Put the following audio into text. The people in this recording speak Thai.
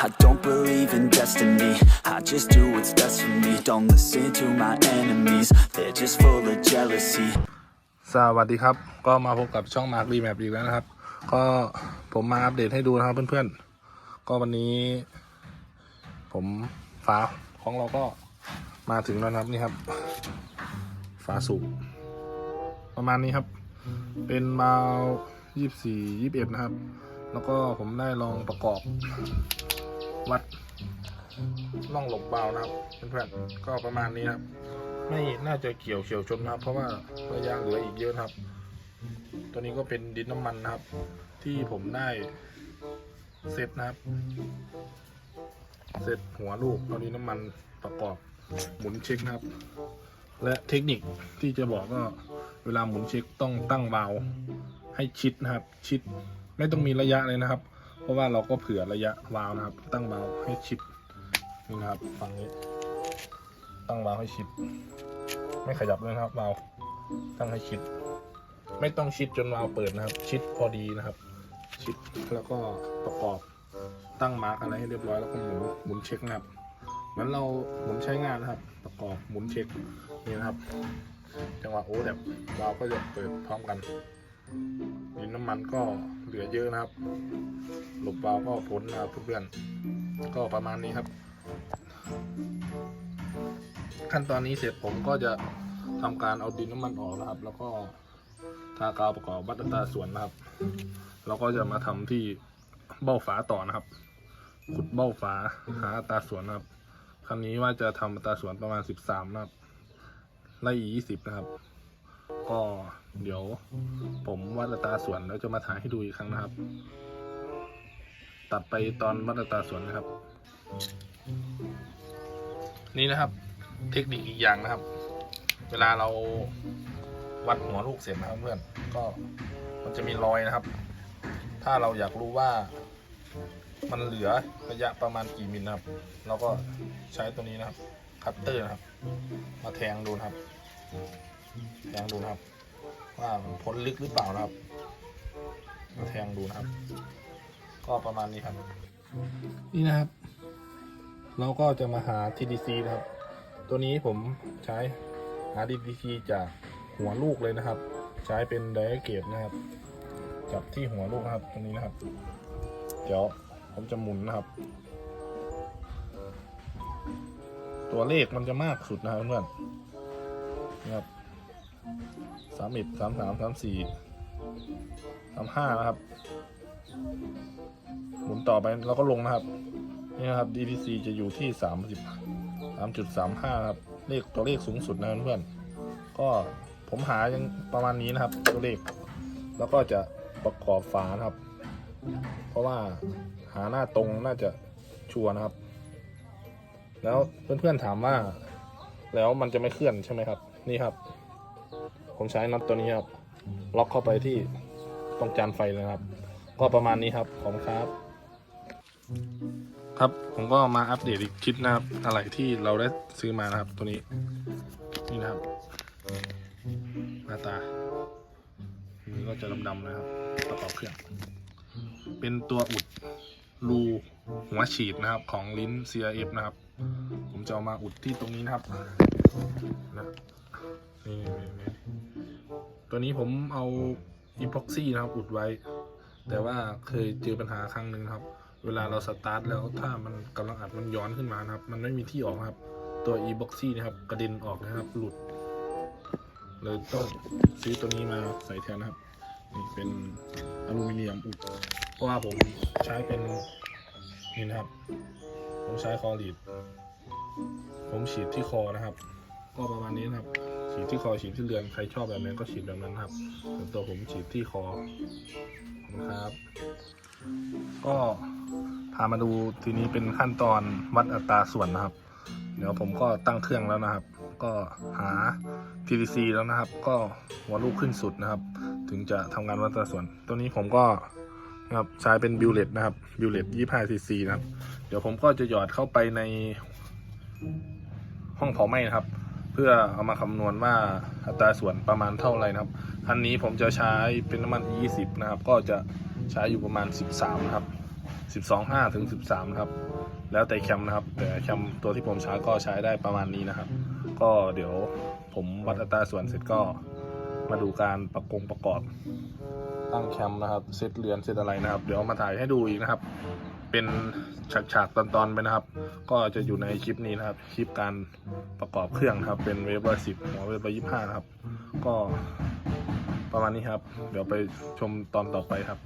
I don't believe in destiny. I just do what's best for me. Don't listen to my enemies. They're just full of jealousy. สวัสดีครับ ก็มาพบกับช่องมาร์ครีแมปอีกแล้วนะครับ ก็ผมมาอัปเดตให้ดูนะครับเพื่อนๆ ก็วันนี้ ผมฝาของเราก็มาถึงแล้วนะครับนี่ครับ ฝาสูบประมาณนี้ครับ เป็นมาวยี่สี่ยี่สิบเอ็ดนะครับ แล้วก็ผมได้ลองประกอบ ล่องหลบเบานะครับเพื่อนๆก็ประมาณนี้ครับ ไม่น่าจะเกี่ยวเฉียวชนนะครับ เพราะว่าระยะเหลืออีกเยอะนะครับ ตัวนี้ก็เป็นดินน้ำมันนะครับ ที่ผมได้เซตนะครับเซตหัวลูกเอาดินน้ำมันประกอบหมุนเช็คนะครับ และเทคนิคที่จะบอกก็เวลาหมุนเช็คต้องตั้งวาล์วให้ชิดนะครับ ชิดไม่ต้องมีระยะเลยนะครับ เพราะว่าเราก็เผื่อระยะวาล์วนะครับ ตั้งวาล์วให้ชิด นี่นะครับฝั่งนี้ ตั้งวาล์วให้ชิด ไม่ขยับเลยนะครับวาล์วตั้งให้ชิด ไม่ต้องชิดจนวาล์วเปิดนะครับ ชิดพอดีนะครับ ชิดแล้วก็ประกอบตั้งมาร์กอะไรให้เรียบร้อยแล้วก็หมุนหมุนเช็คนะครับเหมือนเราหมุนใช้งานนะครับ ประกอบหมุนเช็คนี่นะครับจังหวะโอ้แบบวาล์วก็จะเปิดพร้อมกันดินน้ำมันก็เหลือเยอะนะครับ หลบวาล์วก็พ้นนะครับเพื่อนๆก็ประมาณนี้ครับ ขั้นตอนนี้เสร็จผมก็จะทำการเอาดินน้ำมันออกนะครับ แล้วก็ทากาวประกอบวัดอัตาส่วนนะครับเราก็จะมาทำที่เบ้าฝาต่อนะครับ ขุดเบ้าฝาหาตาส่วนนะครับครั้งนี้ว่าจะทำอัตาส่วนประมาณสิบสามนะครับไล่ยี่สิบนะครับ ก็เดี๋ยวผมวัดตาส่วนแล้วจะมาถ่ายให้ดูอีกครั้งนะครับ ตัดไปตอนวัดตาส่วนนะครับ นี่นะครับ เทคนิคอีกอย่างนะครับ เวลาเราวัดหัวลูกเสร็จนะครับเพื่อนก็มันจะมีรอยนะครับ ถ้าเราอยากรู้ว่ามันเหลือระยะประมาณกี่มิลนะครับ เราก็ใช้ตัวนี้นะครับ คัตเตอร์นะครับ มาแทงดูนะครับ แทงดูนะครับ ว่ามันพ้นลึกหรือเปล่านะครับ มาแทงดูนะครับ ก็ประมาณนี้ครับ นี่นะครับ เราก็จะมาหา TDC นะครับ ตัวนี้ผมใช้หา TDC จากหัวลูกเลยนะครับ ใช้เป็นไดอเกตนะครับ จับที่หัวลูกนะครับตรงนี้นะครับ เดี๋ยวผมจะหมุนนะครับ ตัวเลขมันจะมากสุดนะครับเพื่อนนะครับสามเอ็ดสามสามสามสี่สามห้านะครับ หมุนต่อไปเราก็ลงนะครับ นี่นะครับ DTC จะอยู่ที่สามสิบสามจุดสามห้าครับ เลขตัวเลขสูงสุดนะเพื่อนๆก็ผมหายังประมาณนี้นะครับ ตัวเลข แล้วก็จะประกอบฝานะครับ เพราะว่าหาหน้าตรงน่าจะชัวร์นะครับ แล้วเพื่อนๆถามว่า แล้วมันจะไม่เคลื่อนใช่ไหมครับ นี่ครับ ผมใช้น็อตตัวนี้ครับ ล็อกเข้าไปที่ตรงจานไฟเลยนะครับ ก็ประมาณนี้ครับ ขอบคุณครับ ครับผมก็มาอัปเดตอีกคลิปนะครับอะไรที่เราได้ซื้อมานะครับ ตัวนี้นี่นะครับ หน้าตาอันนี้ก็จะดำๆนะครับประกอบเครื่อง เป็นตัวอุดรูหัวฉีดนะครับของลิ้น CRF นะครับ ผมจะเอามาอุดที่ตรงนี้นะครับนะนี่ตัวนี้ผมเอาอีพ็อกซี่นะครับ อุดไว้ แต่ว่าเคยเจอปัญหาครั้งหนึ่งครับ เวลาเราสตาร์ทแล้วถ้ามันกำลังอัดมันย้อนขึ้นมานะครับ มันไม่มีที่ออกครับ ตัว e b o x y นะครับกระเด็นออกนะครับ หลุดเลยต้องซื้อตัวนี้มาใส่แทนนะครับ นี่เป็นอลูมิเนียมอุดเพราะว่าผมใช้เป็นนี่นะครับ ผมใช้คอรีดผมฉีดที่คอนะครับ ก็ประมาณนี้นะครับ ฉีดที่คอฉีดที่เรือนใครชอบแบบนั้นก็ฉีดแบบนั้นครับส่วนตัวผมฉีดที่คอ ขอบคุณครับ ก็พามาดูทีนี้เป็นขั้นตอนวัดอัตราส่วนนะครับ เดี๋ยวผมก็ตั้งเครื่องแล้วนะครับ ก็หา TDC แล้วนะครับ ก็หัวลูกขึ้นสุดนะครับ ถึงจะทำงานวัดอัตราส่วน ตัวนี้ผมก็นะครับใช้เป็นบิวเลตนะครับบิวเลต25 cc นะครับ เดี๋ยวผมก็จะหยอดเข้าไปในห้องเผาไหม้นะครับ เพื่อเอามาคำนวณว่าอัตราส่วนประมาณเท่าไหร่นะครับ อันนี้ผมจะใช้เป็นน้ำมัน E20 นะครับ ก็จะใช้อยู่ประมาณ 13 นะครับ 12 5 ถึง 13 นะครับ แล้วแต่แคมนะครับ แต่แคมตัวที่ผมใช้ก็ใช้ได้ประมาณนี้นะครับ ก็เดี๋ยวผมวัดอัตราส่วนเสร็จก็มาดูการประกงประกอบตั้งแคมนะครับ เซตเรือนเซตอะไรนะครับ เดี๋ยวมาถ่ายให้ดูอีกนะครับ เป็นฉากๆตอนๆไปนะครับ ก็จะอยู่ในคลิปนี้นะครับ คลิปการประกอบเครื่องนะครับ เป็นเวฟร้อยสิบหัวเวฟร้อยยี่ห้านะครับ ก็ ประมาณนี้ครับ เดี๋ยวไปชมตอนต่อไปครับ